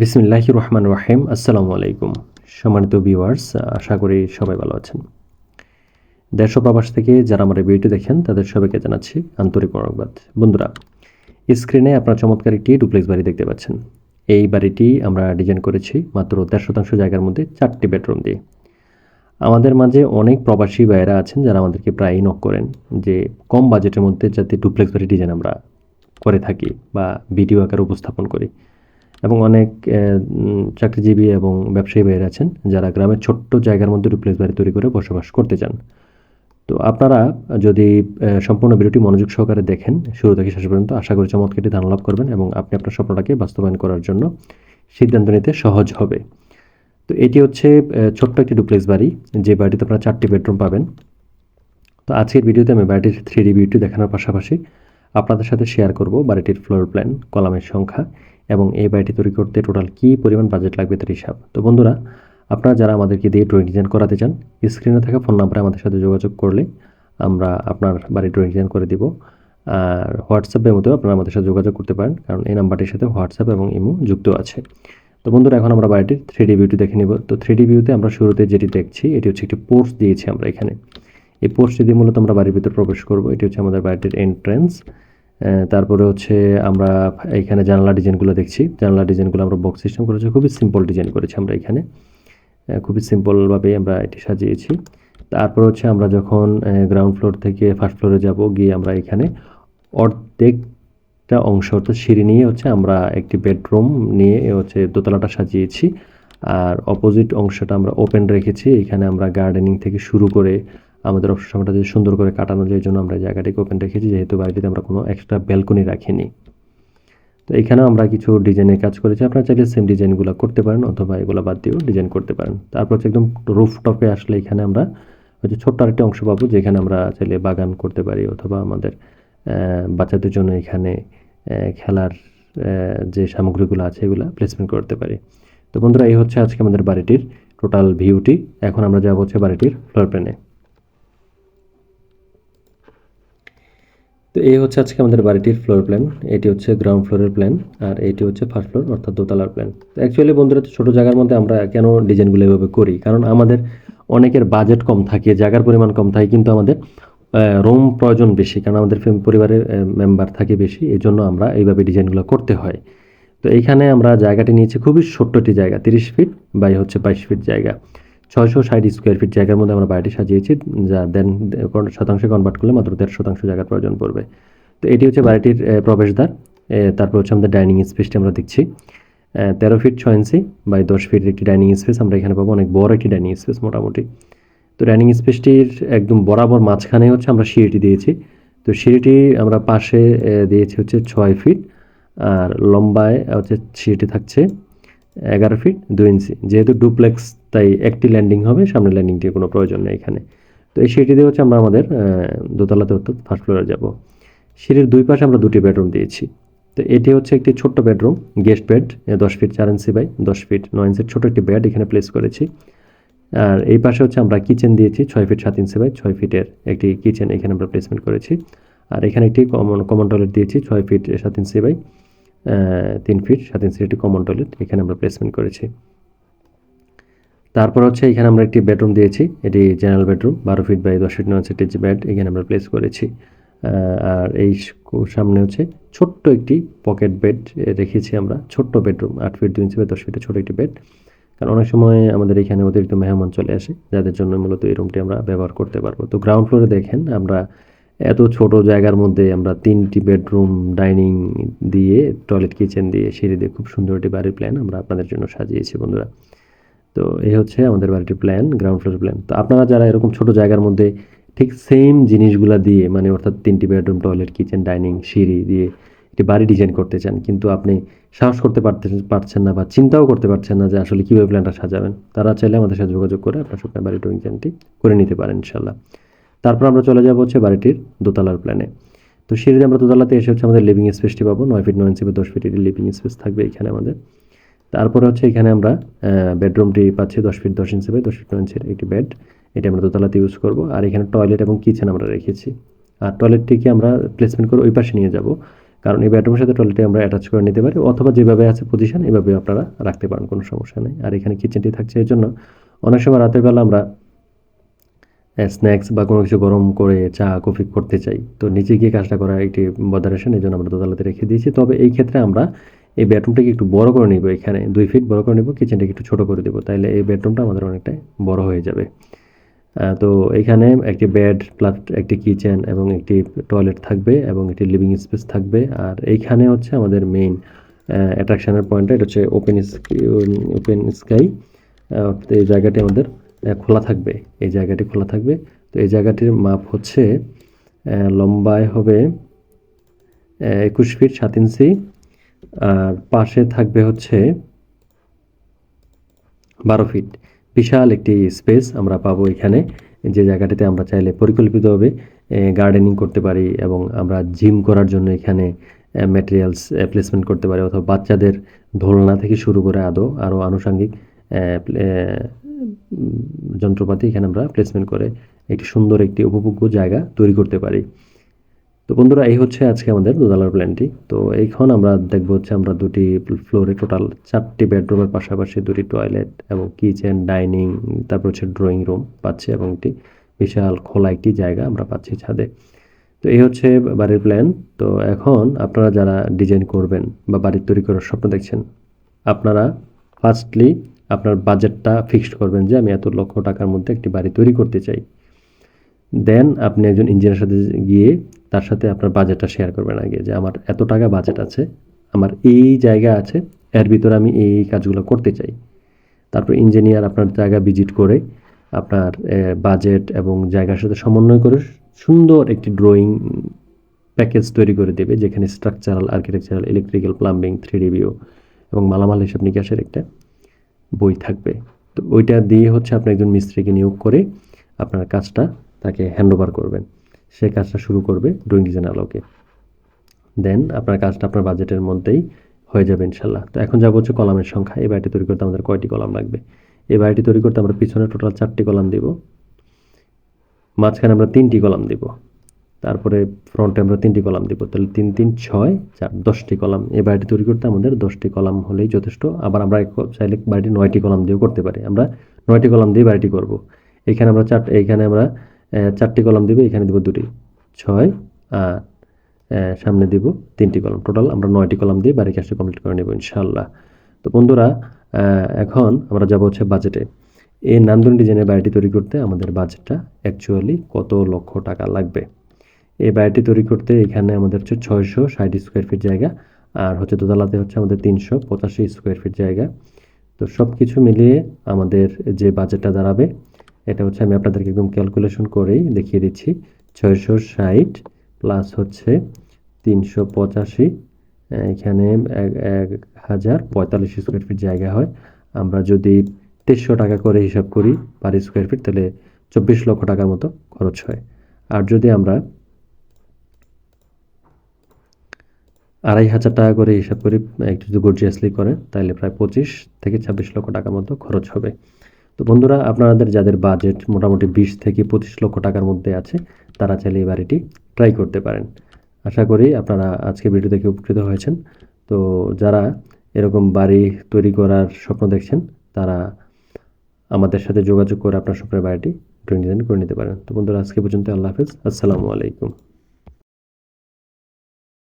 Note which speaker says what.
Speaker 1: বিসমিল্লাহ রহমান রাহিম। আসসালামু আলাইকুম। সম্মানিত ভিউয়ার্স আশা করি সবাই ভালো আছেন। ও প্রবাস থেকে যারা আমার ভিডিওটি দেখেন, তাদের সবাইকে জানাচ্ছি আন্তরিক মনোবাদ বন্ধুরা স্ক্রিনে আপনার চমৎকার একটি ডুপ্লেক্স বাড়ি দেখতে পাচ্ছেন। এই বাড়িটি আমরা ডিজাইন করেছি মাত্র দেড় শতাংশ জায়গার মধ্যে চারটি বেডরুম দিয়ে। আমাদের মাঝে অনেক প্রবাসী ভাইয়েরা আছেন যারা আমাদেরকে প্রায়ই নক করেন যে কম বাজেটের মধ্যে যাতে ডুপ্লেক্স বাড়ি ডিজাইন আমরা করে থাকি বা ভিডিও আকারে উপস্থাপন করি। এবং অনেক চাকরিজীবী এবং ব্যবসায়ী ভাইয়েরা আছেন যারা গ্রামের ছোট্ট জায়গার মধ্যে ডুপ্লেক্স বাড়ি তৈরি করে বসবাস করতে চান। তো আপনারা যদি সম্পূর্ণ ভিডিওটি মনোযোগ সহকারে দেখেন, শুরু থেকে শেষ পর্যন্ত আশা করি চমৎকার একটি ধারণা লাভ করবেন এবং আপনি আপনার স্বপ্নটাকে বাস্তবায়ন করার জন্য সিদ্ধান্ত নিতে সহজ হবে। তো এটি হচ্ছে ছোট্ট একটি ডুপ্লেক্স বাড়ি, যে বাড়িতে আপনারা চারটি বেডরুম পাবেন। তো আজকের ভিডিওতে আমি বাড়িটির থ্রি ডি ভিউটি দেখানোর পাশাপাশি আপনাদের সাথে শেয়ার করব বাড়িটির ফ্লোর প্ল্যান কলামের সংখ্যা এবং এই বাড়িটি তৈরি করতে টোটাল কী পরিমাণ বাজেট লাগবে তার হিসাব। তো বন্ধুরা, আপনারা যারা আমাদেরকে দিয়ে ড্রয়িং ডিজাইন করাতে চান স্ক্রিনে থাকা ফোন নাম্বারে আমাদের সাথে যোগাযোগ করলে আমরা আপনার বাড়ির ড্রয়িং ডিজাইন করে দিব। আর হোয়াটসঅ্যাপের মধ্যেও আপনারা আমাদের সাথে যোগাযোগ করতে পারেন, কারণ এই নাম্বারটির সাথে হোয়াটসঅ্যাপ এবং ইমো যুক্ত আছে। তো বন্ধুরা, এখন আমরা বাড়িটির থ্রি ডি ভিউটি দেখে নিব। তো থ্রি ডি ভিউতে আমরা শুরুতে যেটি দেখছি, এটি হচ্ছে একটি পোর্স দিয়েছি আমরা এখানে। এই পোর্সটি দিয়ে মূলত আমরা বাড়ির ভিতরে প্রবেশ করব। এটি হচ্ছে আমাদের বাড়িটির এন্ট্রেন্স তারপরে হচ্ছে আমরা এখানে জানলা ডিজাইনগুলো দেখছি। জানলা ডিজাইনগুলো আমরা বক্স সিস্টেম করেছি, খুবই সিম্পল ডিজাইন করেছি আমরা এখানে। খুবই সিম্পলভাবেই আমরা এটি সাজিয়েছি। তারপর হচ্ছে আমরা যখন গ্রাউন্ড ফ্লোর থেকে ফার্স্ট ফ্লোরে যাব, গিয়ে আমরা এখানে অর্ধেকটা অংশ অর্থাৎ সিঁড়ি নিয়ে হচ্ছে আমরা একটি বেডরুম নিয়ে হচ্ছে দোতলাটা সাজিয়েছি। আর অপোজিট অংশটা আমরা ওপেন রেখেছি। এখানে আমরা গার্ডেনিং থেকে শুরু করে আমাদের অবসর সময়টা যদি সুন্দর করে কাটানো যায় জন্য আমরা জায়গাটাকে ওপেন রেখেছি। যেহেতু বাড়িটিতে আমরা কোনো এক্সট্রা ব্যালকনি রাখিনি। তো এখানেও আমরা কিছু ডিজাইনের কাজ করেছি। আপনারা চাইলে সেম ডিজাইনগুলো করতে পারেন অথবা এগুলো বাদ দিয়েও ডিজাইন করতে পারেন। তারপর হচ্ছে একদম রুফ টপে আসলে এখানে আমরা হচ্ছে ছোট্ট আরেকটি অংশ পাবো, যেখানে আমরা চাইলে বাগান করতে পারি অথবা আমাদের বাচ্চাদের জন্য এখানে খেলার যে সামগ্রীগুলো আছে এগুলো প্লেসমেন্ট করতে পারি। তো বন্ধুরা, এই হচ্ছে আজকে আমাদের বাড়িটির টোটাল ভিউটি এখন আমরা যাব হচ্ছে বাড়িটির ফ্লোর প্ল্যানে তো এই হচ্ছে আজকে আমাদের বাড়িটির ফ্লোর প্ল্যান এটি হচ্ছে গ্রাউন্ড ফ্লোরের প্ল্যান আর এটি হচ্ছে ফার্স্ট ফ্লোর অর্থাৎ দোতলার প্ল্যান তো অ্যাকচুয়ালি বন্ধুরা ছোটো জায়গার মধ্যে আমরা কেন ডিজাইনগুলো এভাবে করি? কারণ আমাদের অনেকের বাজেট কম থাকে, জায়গার পরিমাণ কম থাকে, কিন্তু আমাদের রুম প্রয়োজন বেশি, কারণ আমাদের পরিবারের মেম্বার থাকে বেশি এই জন্য আমরা এইভাবে ডিজাইনগুলো করতে হয়। তো এইখানে আমরা জায়গাটি নিয়েছি খুবই ছোট্ট একটি জায়গা, তিরিশ ফিট বাই হচ্ছে বাইশ ফিট জায়গা। ছয়শো ষাট স্কোয়ার ফিট জায়গার মধ্যে আমরা বাড়িটি সাজিয়েছি, যা দেন শতাংশে কনভার্ট করলে মাত্র দেড় শতাংশ জায়গার প্রয়োজন পড়বে। তো এটি হচ্ছে বাড়িটির প্রবেশদ্বার। তারপর হচ্ছে আমাদের ডাইনিং স্পেসটি আমরা দেখছি। তেরো ফিট ছয় ইঞ্চি বাই দশ ফিটের একটি ডাইনিং স্পেস আমরা এখানে পাবো। অনেক বড় একটি ডাইনিং স্পেস মোটামুটি। তো ডাইনিং স্পেসটির একদম বরাবর মাঝখানে হচ্ছে আমরা সিঁড়িটি দিয়েছি। তো সিঁড়িটি আমরা পাশে দিয়েছি হচ্ছে ছয় ফিট আর লম্বায় হচ্ছে সিঁড়িটি থাকছে এগারো ফিট দুই ইঞ্চি যেহেতু ডুপ্লেক্স তাই একটি ল্যান্ডিং হবে সামনে ল্যান্ডিংটির কোনো প্রয়োজন নেই এখানে। তো এই সিঁড়িটি দিয়ে হচ্ছে আমরা আমাদের দোতলাতে অর্থাৎ ফার্স্ট ফ্লোরে যাব। সিঁড়ির দুই পাশে আমরা দুটি বেডরুম দিয়েছি। তো এটি হচ্ছে একটি ছোট্ট বেডরুম গেস্ট বেড দশ ফিট চার ইঞ্চি বাই দশ ফিট নয় ইঞ্চির ছোটো একটি বেড এখানে প্লেস করেছি। আর এই পাশে হচ্ছে আমরা কিচেন দিয়েছি, ছয় ফিট সাত ইঞ্চি বাই ছয় ফিটের একটি কিচেন এখানে আমরা প্লেসমেন্ট করেছি। আর এখানে একটি কমন কমন টয়লেট দিয়েছি, ছয় ফিট সাত ইঞ্চি বাই তিন ফিট সাত ইঞ্চির একটি কমন টয়লেট এখানে আমরা প্লেসমেন্ট করেছি। তারপর হচ্ছে এখানে আমরা একটি বেডরুম দিয়েছি। এটি জেনারেল বেডরুম বারো ফিট বাই দশ ফিট নয় ফিটের যে বেড এখানে আমরা প্লেস করেছি। আর এই সামনে হচ্ছে ছোট্ট একটি পকেট বেড রেখেছি আমরা। ছোট্ট বেডরুম আট ফিট দুই ইঞ্চি বা দশ ফিটের ছোটো একটি বেড কারণ অনেক সময় আমাদের এখানে অতিরিক্ত মেহমান চলে আসে, যাদের জন্য মূলত এই রুমটি আমরা ব্যবহার করতে পারব। তো গ্রাউন্ড ফ্লোরে দেখেন আমরা এত ছোট জায়গার মধ্যে আমরা তিনটি বেডরুম ডাইনিং দিয়ে টয়লেট কিচেন দিয়ে, সিঁড়ি দিয়ে খুব সুন্দর একটি বাড়ির প্ল্যান আমরা আপনাদের জন্য সাজিয়েছি বন্ধুরা। তো এই হচ্ছে আমাদের বাড়িটির প্ল্যান গ্রাউন্ড ফ্লোর প্ল্যান তো আপনারা যারা এরকম ছোট জায়গার মধ্যে ঠিক সেম জিনিসগুলা দিয়ে মানে অর্থাৎ তিনটি বেডরুম টয়লেট কিচেন ডাইনিং সিঁড়ি দিয়ে একটি বাড়ি ডিজাইন করতে চান, কিন্তু আপনি সাহস করতে পারতে পারছেন না বা চিন্তাও করতে পারছেন না যে আসলে কীভাবে প্ল্যানটা সাজাবেন, তারা চাইলে আমাদের সাথে যোগাযোগ করে আপনার স্বপ্নের বাড়ি ড্রয়িং প্ল্যানটি করে নিতে পারেন ইনশাল্লাহ তারপর আমরা চলে যাব হচ্ছে বাড়িটির দোতলার প্ল্যানে তো সিঁড়িতে আমরা দোতলাতে এসে হচ্ছে আমাদের লিভিং স্পেসটি পাবো, নয় ফিট নয় ইঞ্চি বা দশ ফিটের লিভিং স্পেস থাকবে এখানে আমাদের। তারপরে হচ্ছে এখানে আমরা বেডরুমটি পাচ্ছি দশ ফিট দশ ইঞ্চি বাই দশ ফিট ইঞ্চির একটি বেড এটি আমরা দোতলাতে ইউজ করব। আর এখানে টয়লেট এবং কিচেন আমরা রেখেছি। আর টয়লেটটিকে আমরা প্লেসমেন্ট করে ওই পাশে নিয়ে যাব। কারণ এই বেডরুমের সাথে টয়লেটে আমরা অ্যাটাচ করে নিতে পারি। অথবা যেভাবে আছে পজিশন এভাবে আপনারা রাখতে পারেন, কোনো সমস্যা নেই। আর এখানে কিচেনটি থাকছে এর জন্য অনেক সময় রাতের বেলা আমরা স্ন্যাক্স বা কোনো কিছু গরম করে চা, কফি করতে চাই। তো নিচে গিয়ে কাজটা করা একটি বদারেশন এই জন্য আমরা দোতলাতে রেখে দিয়েছি। তবে এই ক্ষেত্রে আমরা এই বেডরুমটাকে একটু বড় করে নিব এখানে, দুই ফিট বড় করে নিব কিচেনটাকে একটু ছোট করে দেবো, তাইলে এই বেডরুমটা আমাদের অনেকটাই বড় হয়ে যাবে। তো এখানে একটি বেড প্লাস একটি কিচেন এবং একটি টয়লেট থাকবে এবং একটি লিভিং স্পেস থাকবে, আর এইখানে হচ্ছে আমাদের মেইন অ্যাট্রাকশানের পয়েন্টটা এটা হচ্ছে ওপেন ওপেন স্কাই এই জায়গাটি আমাদের খোলা থাকবে, এই জায়গাটি খোলা থাকবে, তো এই জায়গাটির মাপ হচ্ছে লম্বায় হবে একুশ ফিট সাত ইঞ্চি পাশে থাকবে হচ্ছে বারো ফিট। বিশাল একটি স্পেস আমরা পাবো এখানে। যে জায়গাটিতে আমরা চাইলে পরিকল্পিতভাবে গার্ডেনিং করতে পারি এবং আমরা জিম করার জন্য এখানে ম্যাটেরিয়ালস প্লেসমেন্ট করতে পারি অথবা বাচ্চাদের দোলনা থেকে শুরু করে আদৌ আরও আনুষঙ্গিক যন্ত্রপাতি এখানে আমরা প্লেসমেন্ট করে একটি সুন্দর একটি উপভোগ্য জায়গা তৈরি করতে পারি। তো বন্ধুরা, এই হচ্ছে আজকে আমাদের দোতলার প্ল্যানটি তো এইখন আমরা দেখব হচ্ছে আমরা দুটি ফ্লোরে টোটাল চারটি বেডরুমের পাশাপাশি দুটি টয়লেট এবং কিচেন ডাইনিং তারপর হচ্ছে ড্রয়িং রুম পাচ্ছি এবং একটি বিশাল খোলা একটি জায়গা আমরা পাচ্ছি ছাদে। তো এই হচ্ছে বাড়ির প্ল্যান তো এখন আপনারা যারা ডিজাইন করবেন বা বাড়ি তৈরি করার স্বপ্ন দেখছেন, আপনারা ফার্স্টলি আপনার বাজেটটা ফিক্সড করবেন যে আমি এত লক্ষ টাকার মধ্যে একটি বাড়ি তৈরি করতে চাই। দেন আপনি একজন ইঞ্জিনিয়ারের সাথে গিয়ে তার সাথে আপনার বাজেটটা শেয়ার করবেন আগে, যে আমার এত টাকা বাজেট আছে, আমার এই জায়গা আছে, এর ভিতরে আমি এই কাজগুলো করতে চাই। তারপর ইঞ্জিনিয়ার আপনার জায়গা ভিজিট করে, আপনার বাজেট এবং জায়গার সাথে সমন্বয় করে সুন্দর একটি ড্রয়িং প্যাকেজ তৈরি করে দেবে, যেখানে structural architectural electrical plumbing three ডিবিও এবং মালামাল হিসাব নিকাশের একটা বই থাকবে। তো ওইটা দিয়ে হচ্ছে আপনি একজন মিস্ত্রিকে নিয়োগ করে আপনার কাজটা তাকে হ্যান্ড ওভার করবেন। সে কাজটা শুরু করবে ড্রয়িং ডিজাইন আলোকে দেন আপনার কাজটা আপনার বাজেটের মধ্যেই হয়ে যাবে ইনশাল্লাহ। তো এখন যাব হচ্ছে কলামের সংখ্যা। এই বাড়িটি তৈরি করতে আমাদের কয়টি কলাম লাগবে? এই বাড়িটি তৈরি করতে আমরা পিছনে টোটাল চারটি কলাম দিব। মাঝখানে আমরা তিনটি কলাম দিব। তারপরে ফ্রন্টে আমরা তিনটি কলাম দিব। তাহলে তিন তিন, ছয়, চার, দশটি কলাম। এই বাড়িটি তৈরি করতে আমাদের দশটি কলাম হলেই যথেষ্ট। আবার আমরা চাইলে বাড়িটি নয়টি কলাম দিয়েও করতে পারি। আমরা নয়টি কলাম দিয়ে বাড়িটি করব। এখানে আমরা চার এইখানে আমরা চারটি কলাম দিব, এখানে দিব দুটি। ছয় আর সামনে দিব তিনটি কলাম। টোটাল আমরা নয়টি কলাম দিয়ে বাড়ি কাজটা কমপ্লিট করে নেব ইনশাল্লাহ তো বন্ধুরা এখন আমরা যাব হচ্ছে বাজেটে এই নান্দন ডিজাইনের বাড়িটি তৈরি করতে আমাদের বাজেটটা অ্যাকচুয়ালি কত লক্ষ টাকা লাগবে? এই বাড়িটি তৈরি করতে এখানে আমাদের হচ্ছে ছয়শো ষাট স্কোয়ার ফিট জায়গা, আর হচ্ছে দোতলাতে হচ্ছে আমাদের তিনশো পঁচাশি স্কোয়ার ফিট জায়গা। তো সব কিছু মিলিয়ে আমাদের যে বাজেটটা দাঁড়াবে এটা হচ্ছে আমি আপনাদেরকে একদম ক্যালকুলেশন করেই দেখিয়ে দিচ্ছি। ছয়শো ষাট প্লাস হচ্ছে তিনশো পঁচাশি। এখানে এক হাজার পঁয়তাল্লিশ স্কোয়ার ফিট জায়গা হয়। আমরা যদি তেইশশো টাকা করে হিসাব করি পার স্কোয়ার ফিট তাহলে চব্বিশ লক্ষ টাকার মতো খরচ হয়। আর যদি আমরা আড়াই হাজার টাকা করে হিসাব করি, একটু যদি গর্জিয়াসলি করে তাহলে প্রায় পঁচিশ থেকে ছাব্বিশ লক্ষ টাকার মতো খরচ হবে। তো বন্ধুরা, আপনাদের যাদের বাজেট মোটামুটি বিশ থেকে পঁচিশ লক্ষ টাকার মধ্যে আছে, তারা চাইলে এই বাড়িটি ট্রাই করতে পারেন। আশা করি আপনারা আজকে ভিডিও দেখে উপকৃত হয়েছেন? তো যারা এরকম বাড়ি তৈরি করার স্বপ্ন দেখছেন, তারা আমাদের সাথে যোগাযোগ করে আপনার স্বপ্নের বাড়িটি ড্রয়িং ডিজাইন করে নিতে পারেন। তো বন্ধুরা, আজকে পর্যন্ত আল্লাহ হাফেজ। আসসালামু আলাইকুম।